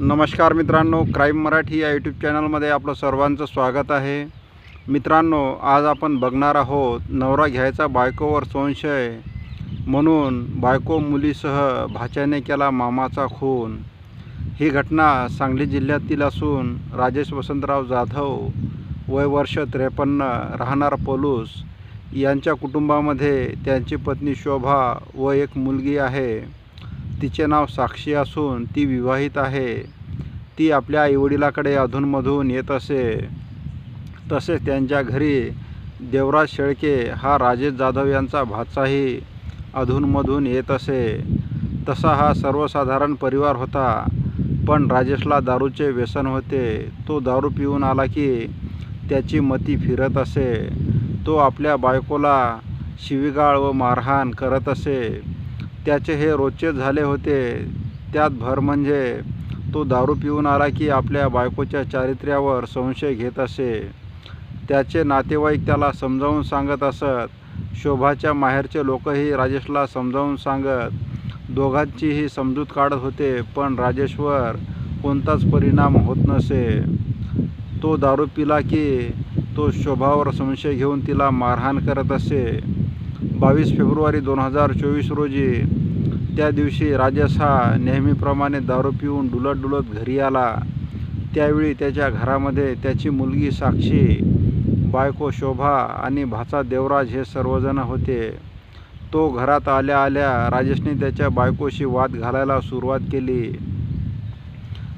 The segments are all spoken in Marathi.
नमस्कार मित्रांनो क्राईम मराठी या यूट्यूब चॅनलमध्ये आपलं सर्वांचं स्वागत आहे. मित्रांनो आज आपण बघणार आहोत नवरा घ्यायचा बायकोवर संशय म्हणून बायको मुलीसह भाच्याने केला मामाचा खून. ही घटना सांगली जिल्ह्यातील असून राजेश वसंतराव जाधव वय वर्ष त्रेपन्न राहणार पलूस यांच्या कुटुंबामध्ये त्यांची पत्नी शोभा व एक मुलगी आहे. तिचे नाव साक्षी असून ती विवाहित आहे. ती आपल्या आईवडिलाकडे अधूनमधून येत असे. तसेच त्यांच्या घरी देवराज शेळके हा राजेश जाधव यांचा भाचाही अधूनमधून येत असे. तसा हा सर्वसाधारण परिवार होता. पण राजेशला दारूचे व्यसन होते. तो दारू पिऊन आला की त्याची मती फिरत असे. तो आपल्या बायकोला शिवीगाळ व मारहाण करत असे. त्याचे हे रोजचे झाले होते. त्यात भर म्हणजे तो दारू पिऊन आला की आपल्या बायकोच्या चारित्र्यावर संशय घेत असे. त्याचे नातेवाईक त्याला समजावून सांगत असत. शोभाच्या माहेरचे लोकही राजेशला समजावून सांगत. दोघांचीही समजूत काढत होते पण राजेशवर कोणताच परिणाम होत नसे. तो दारू पिला की तो शोभावर संशय घेऊन तिला मारहाण करत असे. बावीस फेब्रुवारी दोन हजार चोवीस रोजी त्या दिवशी राजेश हा नेहमीप्रमाणे दारू पिऊन डुलत डुलत घरी आला. त्यावेळी त्याच्या घरामध्ये त्याची मुलगी साक्षी बायको शोभा आणि भाचा देवराज हे सर्वजण होते. तो घरात आल्या आल्या राजेशने त्याच्या बायकोशी वाद घालायला सुरुवात केली.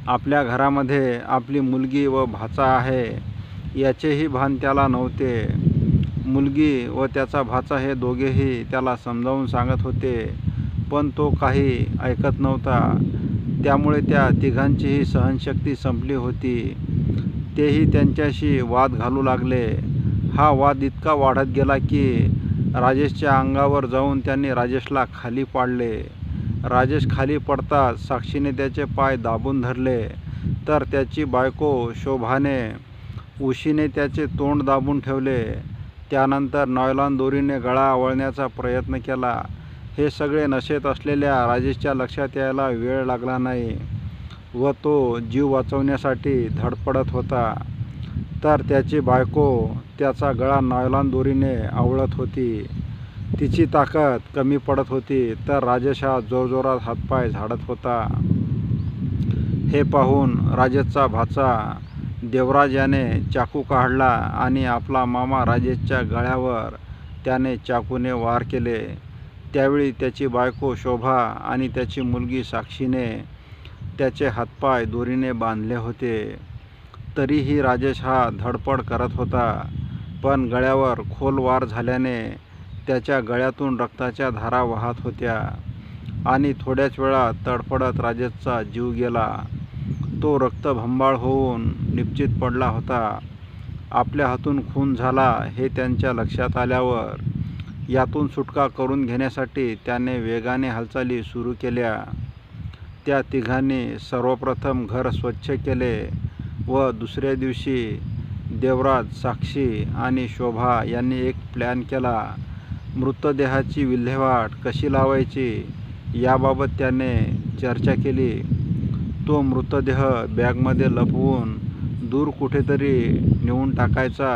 आपल्या घरामध्ये आपली मुलगी व भाचा आहे याचेही भान त्याला नव्हते. मुलगी व त्याचा भाचा हे दोघेही त्याला समजावून सांगत होते. पण तो काही ऐकत नव्हता. त्यामुळे त्या तिघांचीही सहनशक्ती संपली होती. तेही त्यांच्याशी वाद घालू लागले. हा वाद इतका वाढत गेला की राजेशच्या अंगावर जाऊन त्यांनी राजेशला खाली पाडले. राजेश खाली पडताच साक्षीने त्याचे पाय दाबून धरले. तर त्याची बायको शोभाने उशीने त्याचे तोंड दाबून ठेवले. त्यानंतर नॉयलॉन दोरीने गळा आवळण्याचा प्रयत्न केला. हे सगळे नशेत असलेल्या राजेशच्या लक्षात यायला वेळ लागला नाही व तो जीव वाचवण्यासाठी धडपडत होता. तर त्याची बायको त्याचा गळा नॉयलॉन दोरीने आवळत होती. तिची ताकद कमी पडत होती तर राजेश हा जोरजोरात हातपाय झाडत होता. हे पाहून राजेशचा भाचा देवराज याने चाकू काढला आणि आपला मामा राजेशच्या गळ्यावर त्याने चाकूने वार केले. त्यावेळी त्याची बायको शोभा आणि त्याची मुलगी साक्षीने त्याचे हातपाय दोरीने बांधले होते. तरीही राजेश हा धडपड करत होता पण गळ्यावर खोल वार झाल्याने त्याच्या गळ्यातून रक्ताच्या धारा वाहत होत्या आणि थोड्याच वेळात तडफडत राजेशचा जीव गेला. तो रक्तभंबाळ होऊन निश्चित पडला होता. आपल्या हातून खून झाला हे त्यांच्या लक्षात आल्यावर यातून सुटका करून घेण्यासाठी त्याने वेगाने हालचाली सुरू केल्या. त्या तिघांनी सर्वप्रथम घर स्वच्छ केले व दुसऱ्या दिवशी देवराज साक्षी आणि शोभा यांनी एक प्लॅन केला. मृतदेहाची विल्हेवाट कशी लावायची याबाबत त्याने चर्चा केली. तो मृतदेह बॅगमध्ये लपवून दूर कुठेतरी नेऊन टाकायचा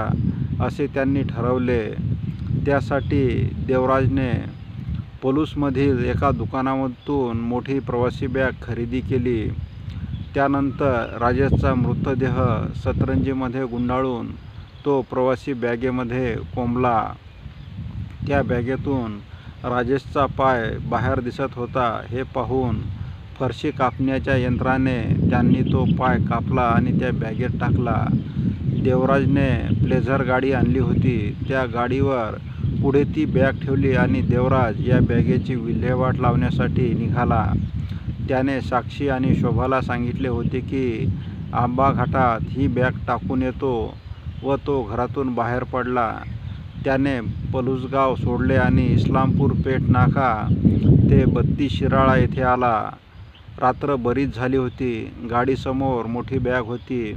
असे त्यांनी ठरवले. त्यासाठी देवराजने पलूसमधील एका दुकानामधून मोठी प्रवासी बॅग खरेदी केली. त्यानंतर राजेशचा मृतदेह सतरंजीमध्ये गुंडाळून तो प्रवासी बॅगेमध्ये कोंबला. त्या बॅगेतून राजेशचा पाय बाहेर दिसत होता हे पाहून फरशी कापण्याच्या यंत्राने त्यांनी तो पाय कापला आणि त्या बॅगेत टाकला. देवराजने प्लेझर गाडी आणली होती. त्या गाडीवर पुढे ती बॅग ठेवली आणि देवराज या बॅगेची विल्हेवाट लावण्यासाठी निघाला. त्याने साक्षी आणि शोभाला सांगितले होते की आंबा घाटात ही बॅग टाकून येतो व तो घरातून बाहेर पडला. त्याने पलुसगाव सोडले आणि इस्लामपूर पेठ नाका ते बत्ती शिराळा येथे आला. रात्र बरीच झाली होती. गाडीसमोर मोठी बॅग होती.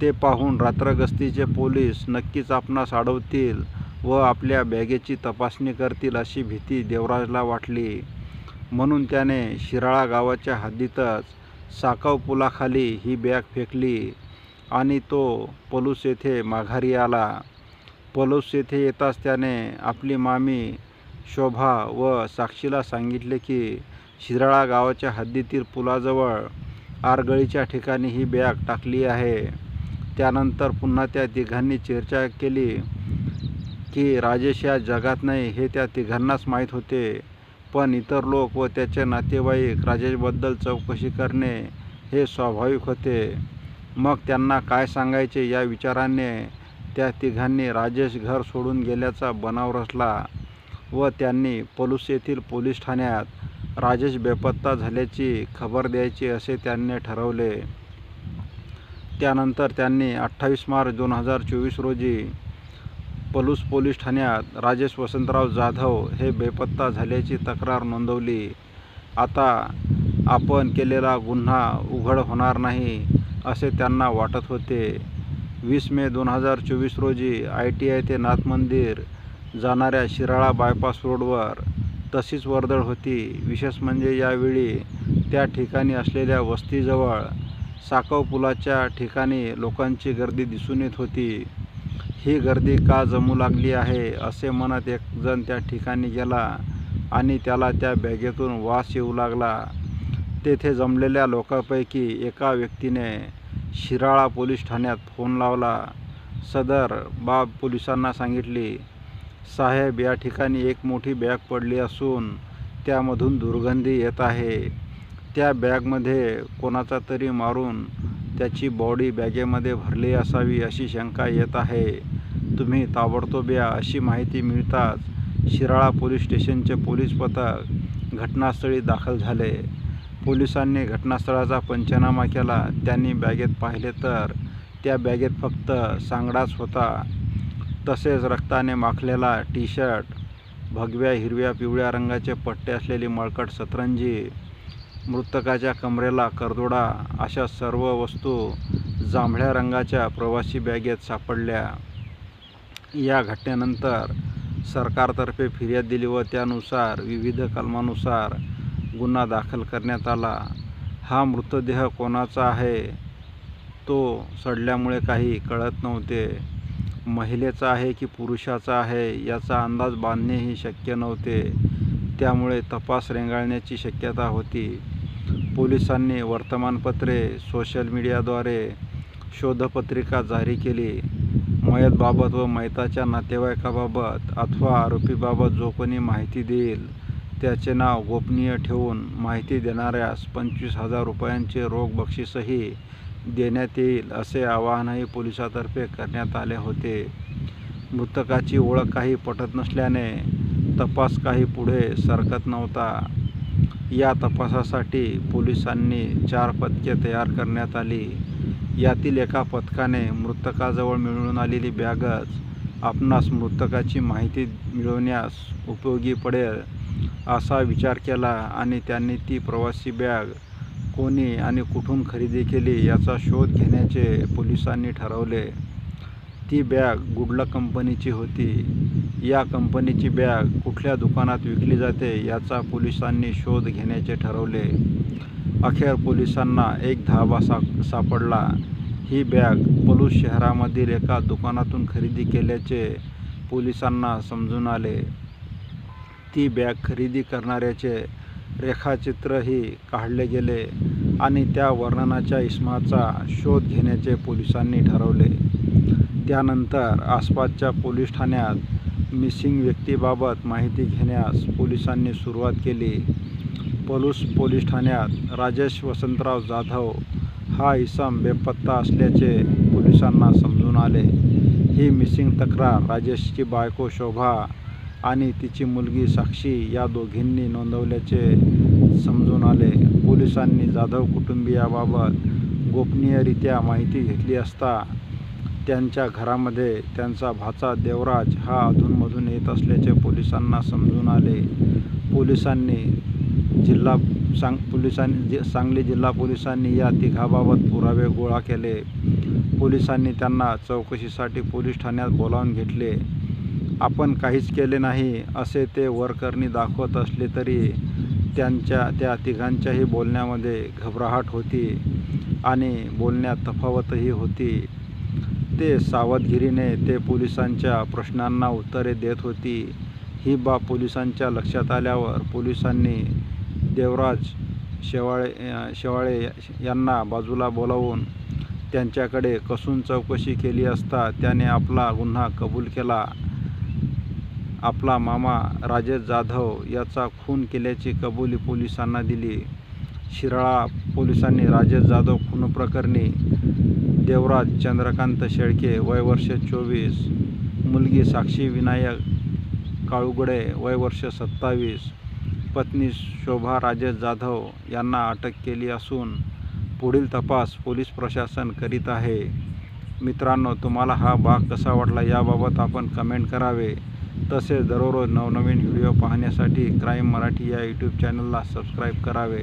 ते पाहून रात्रगस्तीचे पोलीस नक्कीच आपणास अडवतील. व आपल्या बॅगेची तपासणी करतील अशी भीती देवराजला वाटली. म्हणून त्याने शिराळा गावाच्या हद्दीतच साकव पुलाखाली ही बॅग फेकली आणि तो पलूस येथे माघारी आला. पलूस येथे येताच त्याने आपली मामी शोभा व साक्षीला सांगितले की शिराळा गावाच्या हद्दीतील पुलाजवळ आरगळीच्या ठिकाणी ही बॅग टाकली आहे. त्यानंतर पुन्हा त्या तिघांनी चर्चा केली की राजेश या जगात नाही हे त्या तिघांनाच माहीत होते. पण इतर लोक व त्याचे नातेवाईक राजेशबद्दल चौकशी करणे हे स्वाभाविक होते. मग त्यांना काय सांगायचे या विचाराने त्या तिघांनी राजेश घर सोडून गेल्याचा बनाव रचला व त्यांनी पलूस येथील पोलीस ठाण्यात राजेश बेपत्ता झाल्याची खबर द्यायची असे त्यांनी ठरवले. त्यानंतर त्यांनी अठ्ठावीस मार्च दोन हजार चोवीस रोजी पलूस पोलीस ठाण्यात राजेश वसंतराव जाधव हे बेपत्ता झाल्याची तक्रार नोंदवली. आता आपण केलेला गुन्हा उघड होणार नाही असे त्यांना वाटत होते. वीस मे दोन हजार चोवीस रोजी आय टी आय ते नाथ मंदिर जाणाऱ्या शिराळा बायपास रोडवर तशीच वर्दळ होती. विशेष म्हणजे यावेळी त्या ठिकाणी असलेल्या वस्तीजवळ साकव पुलाच्या ठिकाणी लोकांची गर्दी दिसून येत होती. ही गर्दी का जमू लागली आहे असे म्हणत एकजण त्या ठिकाणी गेला आणि त्याला त्या बॅगेतून वास येऊ लागला. तेथे जमलेल्या लोकांपैकी एका व्यक्तीने शिराळा पोलीस ठाण्यात फोन लावला. सदर बाब पोलिसांना सांगितली साहेब या ठिकाणी एक मोठी बॅग पडली असून त्यामधून दुर्गंधी येत आहे. त्या बॅगमध्ये कोणाचा तरी मारून त्याची बॉडी बॅगेमध्ये भरली असावी अशी शंका येत आहे. तुम्ही ताबडतोब या अशी माहिती मिळताच शिराळा पोलीस स्टेशनचे पोलीस पथक घटनास्थळी दाखल झाले. पोलिसांनी घटनास्थळाचा पंचनामा केला. त्यांनी बॅगेत पाहिले तर त्या बॅगेत फक्त सांगडाच होता. तसेच रक्ताने माखलेला टी शर्ट भगव्या हिरव्या पिवळ्या रंगाचे पट्टे असलेली मळकट सतरंजी मृतकाच्या कमरेला करदोडा अशा सर्व वस्तू जांभळ्या रंगाच्या प्रवासी बॅगेत सापडल्या. या घटनेनंतर सरकारतर्फे फिर्याद दिली व त्यानुसार विविध कलमानुसार गुन्हा दाखल करण्यात आला. हा मृतदेह कोणाचा आहे? तो सडल्यामुळे काही कळत नव्हते. महिलेचा आहे की पुरुषाचा आहे याचा अंदाज बांधणेही शक्य नव्हते. त्यामुळे तपास रेंगाळण्याची शक्यता होती. पोलिसांनी वर्तमानपत्रे सोशल मीडियाद्वारे शोधपत्रिका जारी केली. मयतबाबत व मयताच्या नातेवाईकाबाबत अथवा आरोपीबाबत जो कोणी माहिती देईल त्याचे नाव गोपनीय ठेवून माहिती देणाऱ्यास पंचवीस हजार रुपयांचे रोख बक्षीसही देण्यात येईल असे आवाहनही पोलिसातर्फे करण्यात आले होते. मृतकाची ओळख काही पटत नसल्याने तपास काही पुढे सरकत नव्हता. या तपासासाठी पोलिसांनी चार पथके तयार करण्यात आली. यातील एका पथकाने मृतकाजवळ मिळून आलेली बॅगच आपणास मृतकाची माहिती मिळवण्यास उपयोगी पडेल असा विचार केला आणि त्यांनी ती प्रवासी बॅग कोणी आणि कुठून खरेदी केली याचा शोध घेण्याचे पोलिसांनी ठरवले. ती बॅग गुडला कंपनीची होती. या कंपनीची बॅग कुठल्या दुकानात विकली जाते याचा पोलिसांनी शोध घेण्याचे ठरवले. अखेर पोलिसांना एक धाबा सा सापडला. ही बॅग पलूस शहरामधील एका दुकानातून खरेदी केल्याचे पोलिसांना समजून आले. ती बॅग खरेदी करणाऱ्याचे रेखाचित्रही काढले गेले आणि त्या वर्णनाच्या इसमाचा शोध घेण्याचे पोलिसांनी ठरवले. त्यानंतर आसपासच्या पोलीस ठाण्यात मिसिंग व्यक्तीबाबत माहिती घेण्यास पोलिसांनी सुरुवात केली. पलूस पोलीस ठाण्यात राजेश वसंतराव जाधव हा इसम बेपत्ता असल्याचे पोलिसांना समजून आले. ही मिसिंग तक्रार राजेशची बायको शोभा आणि तिची मुलगी साक्षी या दोघींनी नोंदवल्याचे समजून आले. पोलिसांनी जाधव कुटुंबियाबाबत गोपनीयरित्या माहिती घेतली असता त्यांच्या घरामध्ये त्यांचा भाचा देवराज हा अधूनमधून येत असल्याचे पोलिसांना समजून आले. पोलिसांनी जिल्हा सांग पोलिसांनी जि सांगली जिल्हा पोलिसांनी या तिघाबाबत पुरावे गोळा केले. पोलिसांनी त्यांना चौकशीसाठी पोलीस ठाण्यात बोलावून घेतले. आपण काहीच केले नाही असे ते वरकरणी दाखवत असले तरी त्यांच्या त्या तिघांच्याही बोलण्यामध्ये घबराहट होती आणि बोलण्यात तफावतही होती. ते सावधगिरीने ते पोलिसांच्या प्रश्नांना उत्तरे देत होती. ही बाब पोलिसांच्या लक्षात आल्यावर पोलिसांनी देवराज शेवाळे शेवाळे यांना बाजूला बोलावून त्यांच्याकडे कसून चौकशी केली असता त्याने आपला गुन्हा कबूल केला. आपला मामा राजेश जाधव याचा खून केल्याची कबुली पोलिसांना दिली. शिराळा पोलिसांनी राजेश जाधव खून प्रकरणी देवराज चंद्रकांत शेळके वय वर्ष चोवीस मुलगी साक्षी विनायक काळुगडे वय वर्ष सत्तावीस पत्नी शोभा राजेश जाधव यांना अटक केली असून पुढील तपास पोलीस प्रशासन करीत आहे. मित्रांनो तुम्हाला हा भाग कसा वाटला याबाबत आपण कमेंट करावे. तसेच दररोज नवनवीन व्हिडिओ पाहण्यासाठी क्राईम मराठी या यूट्यूब चॅनलला सबस्क्राईब करावे.